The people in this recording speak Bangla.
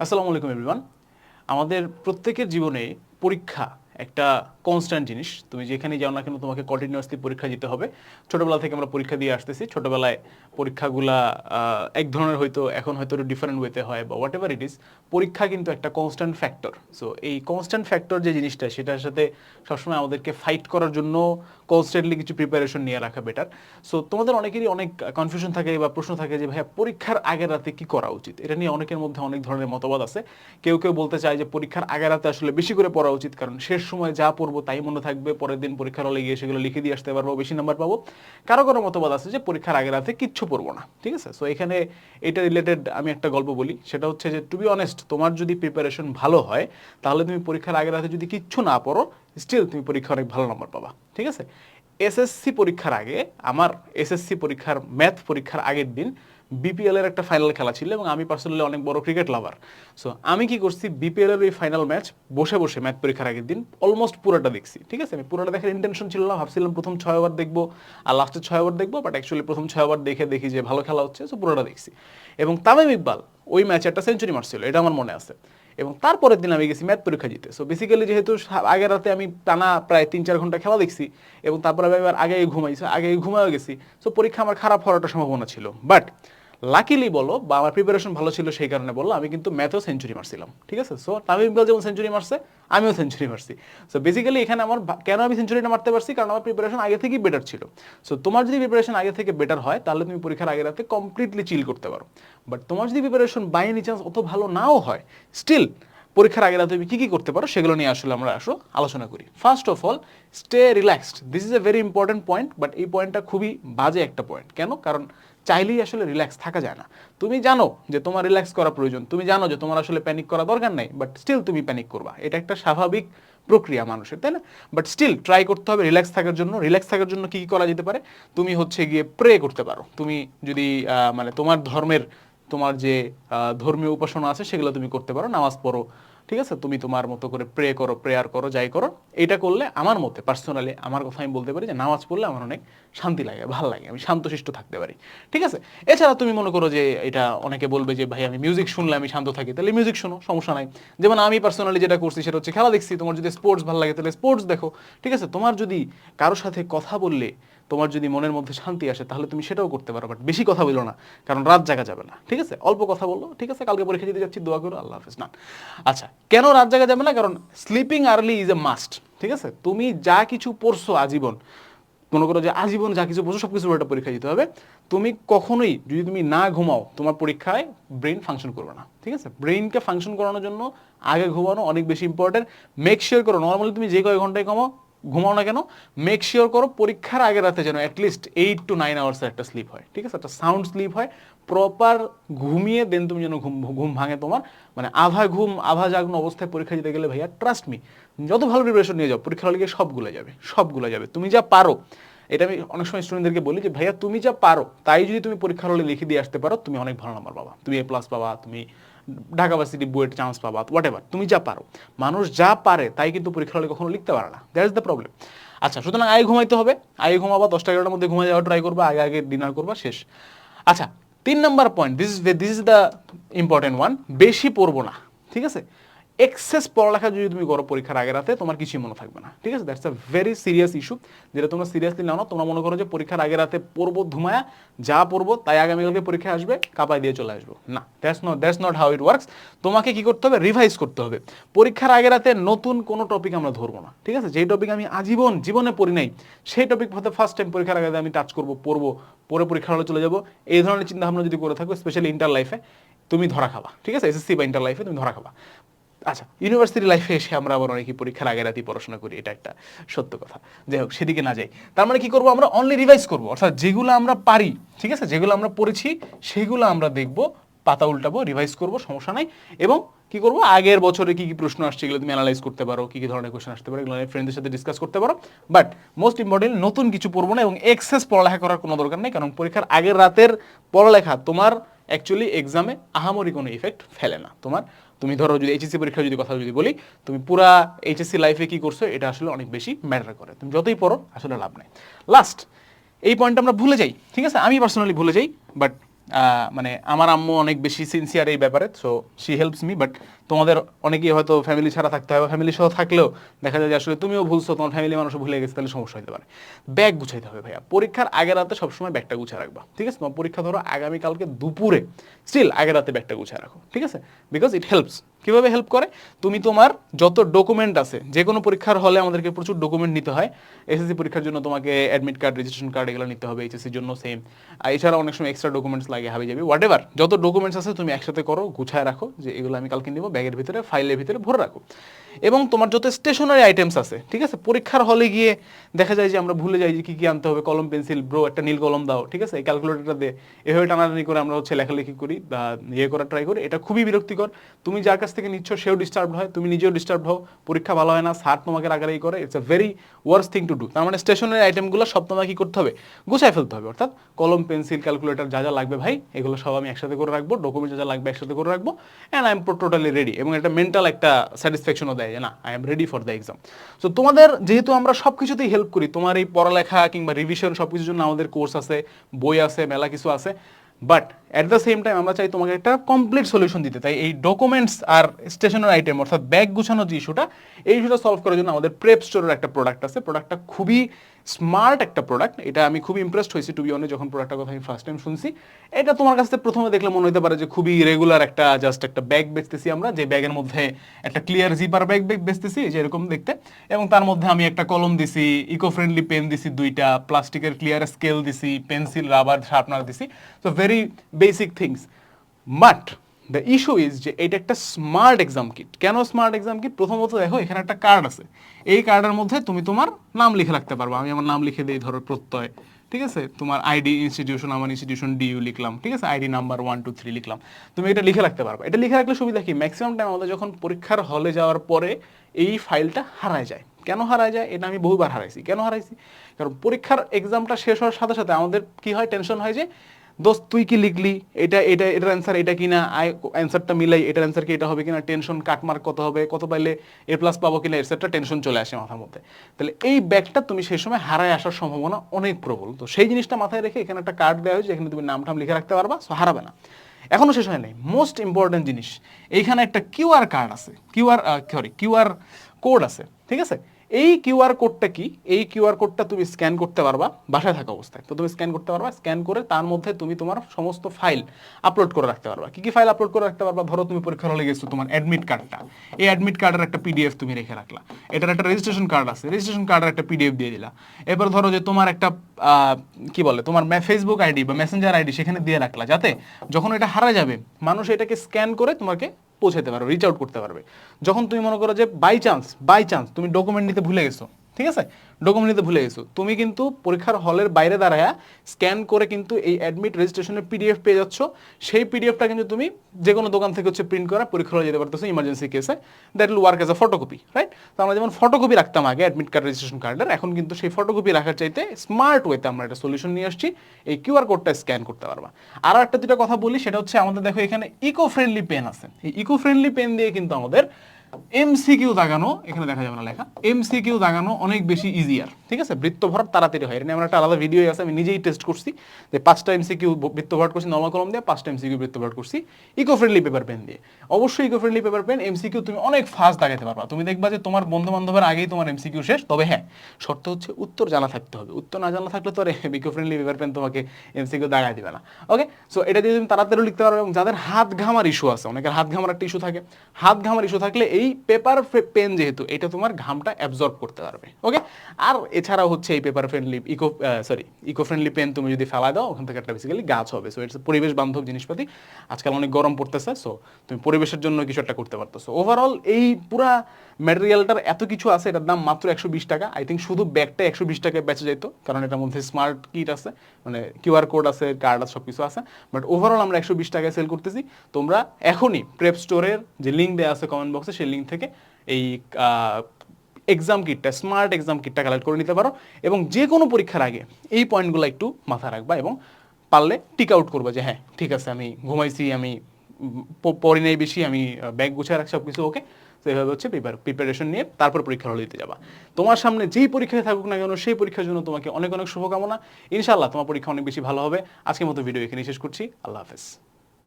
আসসালামু আলাইকুম এভরিওয়ান আমাদের প্রত্যেকের জীবনে পরীক্ষা একটা কনস্ট্যান্ট জিনিস। তুমি যেখানে যাও না কেন, তোমাকে কন্টিনিউয়াসলি পরীক্ষা দিতে হবে। ছোটবেলা থেকে আমরা পরীক্ষা দিয়ে আসতেছি। ছোটবেলায় পরীক্ষাগুলা এক ধরনের হয়তো, এখন হয়তো একটু ডিফারেন্ট ওয়েতে হয় বা হোয়াট এভার ইট ইজ পরীক্ষা কিন্তু একটা কনস্ট্যান্ট ফ্যাক্টর সো এই কনস্ট্যান্ট ফ্যাক্টর যে জিনিসটা, সেটার সাথে সবসময় আমাদেরকে ফাইট করার জন্য কনস্ট্যান্টলি কিছু প্রিপারেশন নিয়ে রাখা বেটার সো তোমাদের অনেকেরই অনেক কনফিউশন থাকে বা প্রশ্ন থাকে যে, ভাইয়া, পরীক্ষার আগের রাতে কি করা উচিত? এটা নিয়ে অনেকের মধ্যে অনেক ধরনের মতবাদ আছে। কেউ কেউ বলতে চায় যে, পরীক্ষার আগের রাতে আসলে বেশি করে পড়া উচিত কারণ শেষ সময় যা পড়ব তাই মনে থাকবে, পরের দিন পরীক্ষার হলে গিয়ে সেগুলো লিখে দিয়ে আসতে পারব, বেশি নাম্বার পাবো। কারও কারও মতবাদ আছে যে পরীক্ষার আগের রাতে কিচ্ছু পড়ব না, ঠিক আছে? সো এখানে এটা রিলেটেড আমি একটা গল্প বলি, সেটা হচ্ছে যে টু বি অনেস্ট তোমার যদি প্রিপারেশন ভালো হয়, তাহলে তুমি পরীক্ষার আগের রাতে যদি কিচ্ছু না পড়ো স্টিল তুমি পরীক্ষা অনেক ভালো নাম্বার পাবা, ঠিক আছে? এসএসসি পরীক্ষার আগে, আমার এসএসসি পরীক্ষার ম্যাথ পরীক্ষার আগের দিন বিপিএল এর একটা ফাইনাল খেলা ছিল এবং আমি পার্সোনালি অনেক বড় ক্রিকেট লাভার সো আমি কি করছি বিপিএল এর ওই ফাইনাল ম্যাচ বসে বসে ম্যাথ পরীক্ষার আগের দিন অলমোস্ট পুরোটা দেখছি, ঠিক আছে? আমি পুরোটা দেখার ইন্টেনশন ছিল না, ভাবছিলাম প্রথম ছয় ওভার দেখব আর লাস্টের ছয় ওভার দেখব বাট অ্যাকচুয়ালি প্রথম ছয় ওভার দেখে দেখি যে ভালো খেলা হচ্ছে সো পুরোটা দেখছি। এবং তামিম ইকবাল, ওই ম্যাচে একটা সেঞ্চুরি মারছিল এটা আমার মনে আছে। এবং তারপরের দিন আমি গেছি ম্যাথ পরীক্ষা দিতে। সো বেসিক্যালি যেহেতু আগের রাতে আমি টানা প্রায় তিন চার ঘণ্টা খেলা দেখছি এবং তারপরে আমি আগে ঘুমাইছি আগে ঘুমাও গেছি। সো পরীক্ষা আমার খারাপ হওয়ার একটা সম্ভাবনা ছিল। বাট লাকিলি বলো, বা আমার প্রিপারেশন ভালো ছিল সেই কারণে বলল, আমি কিন্তু ম্যাথেও সেঞ্চুরি মারছিলাম ঠিক আছে? সো তামিম ইকবাল যেমন সেঞ্চুরি মারছে আমিও সেঞ্চুরি মারছি সো বেসিক্যালি এখানে আমার কেন আমি সেঞ্চুরিটা মারতে পারছি? কারণ আমার প্রিপারেশন আগে থেকেই বেটার ছিল। সো তোমার যদি প্রিপারেশন আগে থেকে বেটার হয়, তাহলে তুমি পরীক্ষার আগে রাতে কমপ্লিটলি চিল করতে পারো। বাট তোমার যদি প্রিপারেশন বাই এনি চান্স অত ভালো নাও হয় স্টিল পরীক্ষার আগে তুমি কী কী করতে পারো সেগুলো নিয়ে আসলে আমরা আসো, আলোচনা করি। First of all stay relaxed this is a very important point but এই পয়েন্টটা খুবই বাজে একটা পয়েন্ট কেন? কারণ চাইলেই আসলে রিল্যাক্স থাকা যায় না। তুমি জানো যে তোমার রিল্যাক্স করা প্রয়োজন। তুমি জানো যে তোমার আসলে প্যানিক করা দরকার নাই বাট স্টিল তুমি প্যানিক করবা। এটা একটা স্বাভাবিক প্রক্রিয়া মানুষের, তাই না? বাট স্টিল ট্রাই করতে হবে রিল্যাক্স থাকার জন্য। রিল্যাক্স থাকার জন্য কি কি করা যেতে পারে? তুমি হচ্ছে গিয়ে প্রে করতে পারো। তুমি যদি মানে তোমার ধর্মের, তোমার যে ধর্মীয় উপাসনা আছে সেগুলো তুমি করতে পারো। নামাজ পড়ো ঠিক আছে? তুমি তোমার মতো করে প্রে করো প্রেয়ার করো, যাই করো। এটা করলে আমার মতে পার্সোনালি আমার কথা আমি বলতে পারি যে নামাজ পড়লে আমার অনেক শান্তি লাগে, ভালো লাগে, আমি শান্তশিষ্ট থাকতে পারি। ঠিক আছে? এছাড়া তুমি মনে করো যে এটা অনেকে বলবে যে, ভাই, আমি মিউজিক শুনলে আমি শান্ত থাকি। তাহলে মিউজিক শোনো, সমস্যা নাই। যেমন আমি পার্সোনালি যেটা করছি সেটা হচ্ছে খেলা দেখছি। তোমার যদি স্পোর্টস ভালো লাগে, তাহলে স্পোর্টস দেখো। ঠিক আছে? তোমার যদি কারোর সাথে কথা বললে তোমার যদি মনের মধ্যে শান্তি আসে, তাহলে তুমি সেটাও করতে পারো বাট বেশি কথা বলো না, কারণ রাত জাগা যাবে না, ঠিক আছে? অল্প কথা বলো, ঠিক আছে? কালকে পরীক্ষা দিতে যাচ্ছি, দোয়া করো, আল্লাহ হাফিজ না আচ্ছা কেন রাত জাগা যাবে না? কারণ sleeping early is a must ঠিক আছে? তুমি যা কিছু পড়ছো আজীবন, মনে করো যে আজীবন যা কিছু পড়ছো সব কিছুর একটা পরীক্ষা দিতে হবে। তুমি কখনোই, যদি তুমি না ঘুমাও, তোমার পরীক্ষায় ব্রেন ফাংশন করবে না, ঠিক আছে? ব্রেইনকে ফাংশন করানোর জন্য আগে ঘুমানো অনেক বেশি ইম্পর্টেন্ট মেক শিওর করো নর্মালি তুমি যে কয়েক ঘন্টায় কমাও ঘুমাও না কেন? মেক শিওর করো পরীক্ষার আগে রাতে যেন at least eight to nine আওয়ার্সের একটা স্লিপ হয়, ঠিক আছে? একটা সাউন্ড স্লিপ হয় প্রপার ঘুমিয়ে দেন তুমি যেন ঘুম ঘুম ভাঙে তোমার মানে আভা ঘুম আভা জাগ্ন অবস্থায় পরীক্ষা দিতে গেলে ভাইয়া ট্রাস্ট মি যত ভালো প্রিপারেশন নিয়ে যাও পরীক্ষা হলে গিয়ে সবগুলো যাবে সবগুলো যাবে। তুমি যা পারো, এটা আমি অনেক সময় স্টুডেন্টদেরকে বলি যে, ভাইয়া, তুমি যা পারো, তাই যদি তুমি পরীক্ষার হলে লিখে দিয়ে আসতে পারো, তুমি অনেক ভালো নাম্বার পাবা, তুমি এ প্লাস পাবা, তুমি ঢাকা ভার্সিটি বুয়েট চান্স পাবা হোয়াট এভার তুমি যা পারো। মানুষ যা পারে, তাই কিন্তু পরীক্ষা হলে কখনো লিখতে পারে না। দ্যাট ইজ দ্য প্রবলেম আচ্ছা সুতরাং আগে ঘুমাইতে হবে। আগে ঘুমাবা, দশটা এগারোটার মধ্যে ঘুমাই যাওয়া ট্রাই করবা, আগে আগে ডিনার করবা, শেষ। আচ্ছা তিন number point this is this is the important one বেশি পড়ব না, ঠিক আছে? এক্সেস পড়ালেখা যদি তুমি করো পরীক্ষার আগে রাতে, তোমার কিছুই মনে থাকবে না। ঠিক আছে? That's a very serious issue যেটা তোমরা সিরিয়াসলি নাও না, তোমরা মনে করো যে পরীক্ষার আগে রাতে পড়ব ধুমায়া, যা পড়ব তাই আগামীকালকে পরীক্ষা আসবে কাপাই দিয়ে চলে আসব। না that's not that's not how it works তোমাকে কি করতে হবে? রিভাইজ করতে হবে। পরীক্ষার আগে রাতে নতুন কোনো টপিক আমরা ধরবো না। ঠিক আছে? যেই টপিক আমি আজীবন, জীবনে পড়ি নাই, সেই টপিক হয়তো ফার্স্ট টাইম পরীক্ষার আগে আমি টাচ করব, পড়ব, পরে পরীক্ষার হলে চলে যাব। এই ধরনের চিন্তা ভাবনা যদি করে থাকো স্পেশালি ইন্টার লাইফে তুমি ধরা খাবা। ঠিক আছে? এসএসসি বা ইন্টার লাইফে তুমি ধরা খাবা। আচ্ছা ইউনিভার্সিটি লাইফে এসে আমরা আবার অনেকই পরীক্ষার আগে রাতেই পড়াশোনা করি, এটা একটা সত্য কথা। যাই হোক, সেদিকে না যাই। তার মানে কি করব আমরা? অনলি রিভাইজ করব। অর্থাৎ যেগুলো আমরা পারি, ঠিক আছে? যেগুলো আমরা পড়েছি, সেগুলো আমরা দেখব, পাতা উল্টাবো রিভাইজ করব, সমস্যা নাই। এবং কি করব? আগের বছরে কি কি প্রশ্ন আসছে, এগুলো তুমি অ্যানালাইজ করতে পারো, কি কি ধরনের কোশ্চেন আসতে পারো, এগুলো ফ্রেন্ডদের সাথে ডিসকাস করতে পারো। বাট মোস্ট ইম্পর্টেন্ট নতুন কিছু পড়ব না এবং এক্সেস পড়ালেখা করার কোনো দরকার নেই, কারণ পরীক্ষার আগের রাতের পড়ালেখা তোমার অ্যাকচুয়ালি এক্সামে আহামরি কোনো ইফেক্ট ফেলে না। তোমার তুমি ধরো যদি এইচএসসি পরীক্ষা যদি কথা যদি বলি, তুমি পুরা এইচএসসি লাইফে কি করছ? এটা আসলে অনেক বেশি ম্যাটার করে। তুমি যতই পড়ো, আসলে লাভ নাই। লাস্ট এই পয়েন্টটা আমরা ভুলে যাই, ঠিক আছে? আমি পার্সোনালি ভুলে যাই বাট মানে আমার আম্মু অনেক বেশি সিনসিয়ার এই ব্যাপারে so she helps me but তোমাদের অনেকেই হয়তো ফ্যামিলি ছাড়া থাকতে হয় ফ্যামিলি সহ থাকলেও দেখা যায় যে আসলে তুমিও ভুলছো, তোমার ফ্যামিলি মানুষ ভুলে গেছে, তাহলে সমস্যা হতে পারে। ব্যাগ গুছাইতে হবে ভাইয়া। পরীক্ষার আগের রাতে সবসময় ব্যাগটা গুছিয়ে রাখবা, ঠিক আছে? তোমার পরীক্ষা ধরো আগামীকালকে দুপুরে স্টিল আগের রাতে ব্যাগটা গুছিয়ে রাখো, ঠিক আছে? বিকজ ইট হেল্পস কীভাবে হেল্প করে? তুমি তোমার যত ডকুমেন্ট আছে, যে কোনো পরীক্ষার হলে আমাদেরকে প্রচুর ডকুমেন্ট নিতে হয়। এসএসসি পরীক্ষার জন্য তোমাকে অ্যাডমিট কার্ড রেজিস্ট্রেশন কার্ড এগুলো নিতে হবে এইচএসসির জন্য সেম এছাড়া অনেক সময় এক্সট্রা ডকুমেন্টস লাগে, হাবি যাবি হোয়াট এভার যত ডকুমেন্টস আছে তুমি একসাথে করো, গুছায় রাখো, যে এগুলো আমি কালকে নিব ব্যাগের ভিতরে ফাইলের ভিতরে ভরে রাখো। এবং তোমার যত স্টেশনারি আইটেমস আছে, ঠিক আছে? পরীক্ষার হলে গিয়ে দেখা যায় যে আমরা ভুলে যাই যে কি কি আনতে হবে, কলম পেন্সিল ব্রো একটা নীল কলম দাও, ঠিক আছে? এই ক্যালকুলেটরটা দে। এভাবে টানাটানি করে আমরা হচ্ছে লেখালেখি করি বা ইয়ে করার ট্রাই করি। এটা খুবই বিরক্তিকর। তুমি যার কাছ থেকে নিচ্ছ, সেও ডিস্টার্ব হয়, তুমি নিজেও ডিস্টার্ব হও, পরীক্ষা ভালো হয় না, স্যার তোমাকে রাগারাগি করে it's a very worse thing to do তার মানে স্টেশনারি আইটেমগুলো সব তোমাকে কি করতে হবে? গুছায় ফেলতে হবে, অর্থাৎ কলম, পেন্সিল ক্যালকুলেটর যা যা লাগবে ভাই, এগুলো সব আমি একসাথে করে রাখব ডকুমেন্ট যা যা লাগবে একসাথে করে রাখব and I am totally ready এবং একটা মেন্টাল একটা স্যাটিসফ্যাকশনও দেয় যে না I am ready for the exam so তোমাদের, যেহেতু আমরা সব কিছুতেই হেল্প করি, তোমার এই পড়ালেখা কিংবা রিভিশন সব কিছুর জন্য আমাদের কোর্স আছে, বই আছে, মেলা কিছু আছে but at the same time আমরা চাই তোমাকে একটা কমপ্লিট সলিউশন দিতে। তাই এই ডকুমেন্টস আর স্টেশনারি আইটেম অর্থাৎ ব্যাগ গুছানোর যে ইস্যুটা এই ইস্যুটা সলভ করার জন্য আমাদের প্রেপ স্টোরের একটা প্রোডাক্ট আছে। প্রোডাক্টটা খুবই স্মার্ট একটা প্রোডাক্ট এটা আমি খুবই ইমপ্রেসড হয়েছি টু বি অনে যখন প্রোডাক্টের কথা আমি ফার্স্ট টাইম শুনছি। এটা তোমার কাছে প্রথমে দেখলে মনে হতে পারে যে খুবই রেগুলার একটা জাস্ট একটা ব্যাগ বেচতেছি আমরা, যে ব্যাগের মধ্যে একটা ক্লিয়ার জিপার ব্যাগ ব্যাগ বেচতেছি যে এরকম দেখতে। এবং তার মধ্যে আমি একটা কলম দিছি ইকো ফ্রেন্ডলি পেন দিছি দুইটা প্লাস্টিকের ক্লিয়ার স্কেল দিছি পেন্সিল রাবার শার্পনার দিছি। তো very basic things but the issue is যে এটা একটা স্মার্ট এক্সাম কিট কেন স্মার্ট এক্সাম কিট প্রথমত দেখো, এখানে একটা কার্ড আছে। এই কার্ডের মধ্যে তুমি তোমার নাম লিখে রাখতে পারব। আমি আমার নাম লিখে দিই, ধরো প্রত্যয়, ঠিক আছে? তোমার আইডি ইনস্টিটিউশন আমার ইনস্টিটিউশন ডিইউ লিখলাম, ঠিক আছে? ID number one two three লিখলাম। তুমি এটা লিখে রাখতে পারবে। এটা লিখে রাখলে সুবিধা কি? ম্যাক্সিমাম টাইম আমাদের যখন পরীক্ষার হলে যাওয়ার পরে এই ফাইলটা হারায় যায়। কেন হারায় যায়? এটা আমি বহুবার হারাইছি। কেন হারাইছি? কারণ পরীক্ষার এক্সামটা শেষ হওয়ার সাথে সাথে আমাদের কি হয়? টেনশন হয় যে দোস্ত, তুই কি লিখলি? এটা এটা, এটার অ্যান্সার এটা কিনা? আই অ্যান্সারটা মিলাই, এটার অ্যান্সার কি, এটা হবে কিনা? টেনশন কাটমার্ক কত হবে? কত পাইলে এ প্লাস পাবো কিনা? এটসেট্রা টেনশন চলে আসে মাথার মধ্যে। তাহলে এই ব্যাগটা তুমি সেই সময় হারায় আসার সম্ভাবনা অনেক প্রবল। তো সেই জিনিসটা মাথায় রেখে এখানে একটা কার্ড দেওয়া হয়েছে এখানে তুমি নাম টাম লিখে রাখতে পারবা সো হারাবে না। এখনও শেষ হয় নাই। মোস্ট ইম্পর্টেন্ট জিনিস, এইখানে একটা কিউআর কার্ড আছে। কিউআর সরি কিউআর কোড আছে, ঠিক আছে? এই কিউআর কোডটা কি? এই কিউআর কোডটা তুমি স্ক্যান করতে পারবা, বাসায় থাকা অবস্থায়। তো তুমি স্ক্যান করতে পারবা, স্ক্যান করে তার মধ্যে তুমি তোমার সমস্ত ফাইল আপলোড করে রাখতে পারবা। কি কি ফাইল আপলোড করে রাখতে পারবা? ধরো তুমি পরীক্ষার হলে গেছো তোমার অ্যাডমিট কার্ডটা এই অ্যাডমিট কার্ডের একটা পিডিএফ তুমি রেখে রাখলা। এটার একটা রেজিস্ট্রেশন কার্ড আছে। রেজিস্ট্রেশন কার্ডের একটা পিডিএফ দিয়ে দিলা। এরপর ধরো যে তোমার একটা কি বলে, তোমার ফেসবুক আইডি বা মেসেঞ্জার আইডি সেখানে দিয়ে রাখলা। যাতে যখন এটা হারা যাবে, মানুষ এটাকে স্ক্যান করে তোমাকে পৌঁছাতে পারবে রিচ আউট করতে পারবে। যখন তুমি মনে করো যে বাই চান্স বাই চান্স তুমি ডকুমেন্ট নিতে ভুলে গেছো ঠিক আছে? ডকুমেন্ট নিতে ভুলে গেছো। তুমি কিন্তু পরীক্ষার হলের বাইরে দাঁড়ায় স্ক্যান করে কিন্তু এই অ্যাডমিট রেজিস্ট্রেশনের পিডিএফ পেয়ে যাচ্ছ। সেই পিডিএফটা কিন্তু তুমি যে কোনো দোকান থেকে হচ্ছে প্রিন্ট করা পরীক্ষা হলে যেতে পারতেছো ইমার্জেন্সি কেসে that will work as a photocopy right তো আমরা যেমন ফটোকপি রাখতাম আগে অ্যাডমিট কার্ড রেজিস্ট্রেশন কার্ডের এখন কিন্তু সেই ফটোকপি রাখার চাইতে স্মার্ট ওয়েতে আমরা একটা সলিউশন নিয়ে আসছি। এই কিউআর কোডটা স্ক্যান করতে পারবা। আর একটা দুটা কথা বলি, সেটা হচ্ছে আমাদের দেখো এখানে ইকো ফ্রেন্ডলি পেন আছে। এই ইকো ফ্রেন্ডলি পেন দিয়ে কিন্তু আমাদের এমসিকিউ দাগানো, এখানে দেখা যাবে না লেখা এমসিকিউ দাগানো অনেক বেশি ইজিয়ার ঠিক আছে? বৃত্ত ভরাট তাড়াতাড়ি হয়। এটা আমার একটা আলাদা ভিডিও আছে, আমি নিজেই টেস্ট করছি যে পাঁচটা এমসিকিউ বৃত্ত ভরাট করছি নর্মাল কলম দিয়ে পাঁচটা এমসিকিউ বৃত্ত ভরাট করছি ইকো ফ্রেন্ডলি পেপার পেন দিয়ে। অবশ্যই eco friendly paper pen MCQ তুমি অনেক ফাস্ট পারবা। তুমি দেখবা যে তোমার বন্ধু বান্ধবের আগেই তোমার এমসিকিউ শেষ। তবে হ্যাঁ শর্ত হচ্ছে উত্তর জানা থাকতে হবে। উত্তর না জানা থাকলে তো আর ইকো ফ্রেন্ডলি পেপার পেন তোমাকে এমসিকিউ দাগায় দিবে না। ওকে সো এটা দিয়ে তুমি তাড়াতাড়ি লিখতে পারবে এবং যাদের হাত ঘামার ইস্যু আছে, অনেকের হাত ঘামার একটা ইস্যু থাকে। হাত ঘামার ইস্যু থাকলে এই পেপার পেন যেহেতু, এটা তোমার ঘামটা অ্যাবজর্ব করতে পারবে ওকে আর এছাড়া হচ্ছে এই paper friendly eco sorry eco friendly pen তুমি যদি ফেলা দাও, ওখান থেকে একটা বেসিক্যালি গাছ হবে। সো ইটস পরিবেশ বান্ধব জিনিসপাতি। আজকাল অনেক গরম পড়তেছে সো তুমি পরিবেশের জন্য কিছু একটা করতে পারতো সো ওভারঅল এই পুরা ম্যাটেরিয়ালটার এত কিছু আছে, এটার দাম মাত্র একশো বিশ টাকা। আই থিঙ্ক শুধু ব্যাগটা একশো বিশ টাকায় বেঁচে যেত কারণ এটার মধ্যে স্মার্ট কিট আছে মানে কিউআর কোড আছে কার্ড আছে সব কিছু আছে। বাট ওভারঅল আমরা একশো বিশ টাকায় সেল করতেছি। তোমরা এখনই প্রেপ স্টোরের যে লিঙ্ক দেওয়া আছে কমেন্ট বক্সে সেই লিঙ্ক থেকে এই এক্সাম কিটটা স্মার্ট এক্সাম কিটটা কালেক্ট করে নিতে পারো। এবং যে কোনো পরীক্ষার আগে এই পয়েন্টগুলো একটু মাথায় রাখবা এবং পারলে টিক আউট করবা যে হ্যাঁ ঠিক আছে, আমি ঘুমাইছি, আমি পড়ি নেই বেশি, আমি ব্যাগ গুছিয়ে রাখছি সব কিছু ওকে তো এইভাবে হচ্ছে পেপার প্রিপারেশন নিয়ে তারপর পরীক্ষার হলে দিতে যাবা। তোমার সামনে যেই পরীক্ষায় থাকুক না কেন, সেই পরীক্ষার জন্য তোমাকে অনেক অনেক শুভকামনা। ইনশাআল্লাহ তোমার পরীক্ষা অনেক বেশি ভালো হবে। আজকের মতো ভিডিও এখানে শেষ করছি। আল্লাহ হাফেজ।